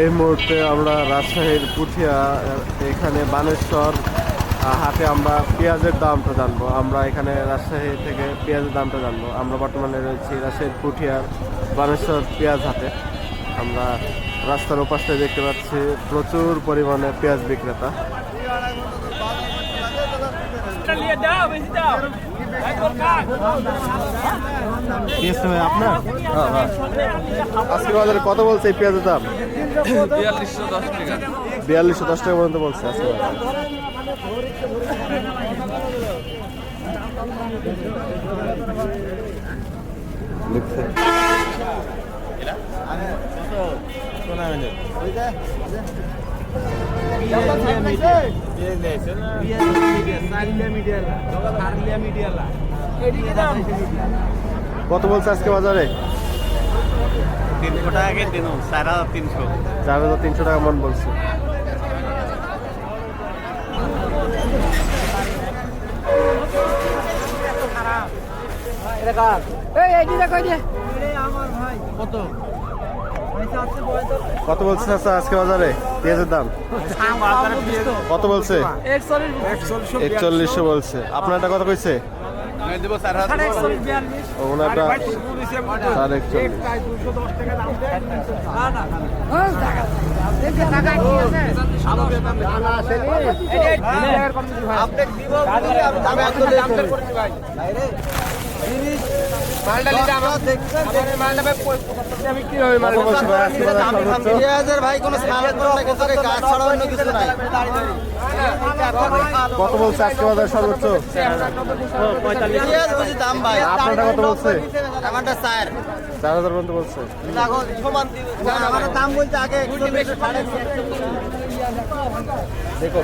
এই মুহূর্তে আমরা রাজশাহীর পুঠিয়া, এখানে বানেশ্বর হাটে আমরা পেঁয়াজের দামটা জানব। আমরা এখানে রাজশাহী থেকে পেঁয়াজের দামটা জানব। আমরা বর্তমানে রয়েছি রাজশাহীর পুঠিয়ার বানেশ্বর পেঁয়াজ হাটে। আমরা রাস্তার ওপাশে দেখতে পাচ্ছি প্রচুর পরিমাণে পেঁয়াজ বিক্রেতা। আপনার আজকে বাজারে কত বলছে এই পেঁয়াজের দাম বিয়াল্লিশশো দশ টাকা পর্যন্ত বলছে আজকে। কত বলছে আজকে বাজারে তিনশো টাকা দিন চার হাজার তিনশো চার হাজার তিনশো টাকা মন বলছে কত বলছে চাচা আজকে বাজারে? পেঁয়াজের দাম? কত বলছে? একচল্লিশশো বলছে। আপনারটা কত কইছে? সাড়ে একচল্লিশ। কত বলছে ভাই আজকে বাজার সর্বোচ্চ পেঁয়াজের ভাই। কোনো সালাদ নাই ছাড়া অন্য কিছু কত বলছে? আমারটা চার চার হাজার পর্যন্ত বলছে আমার দাম বলতে আগে দেখো।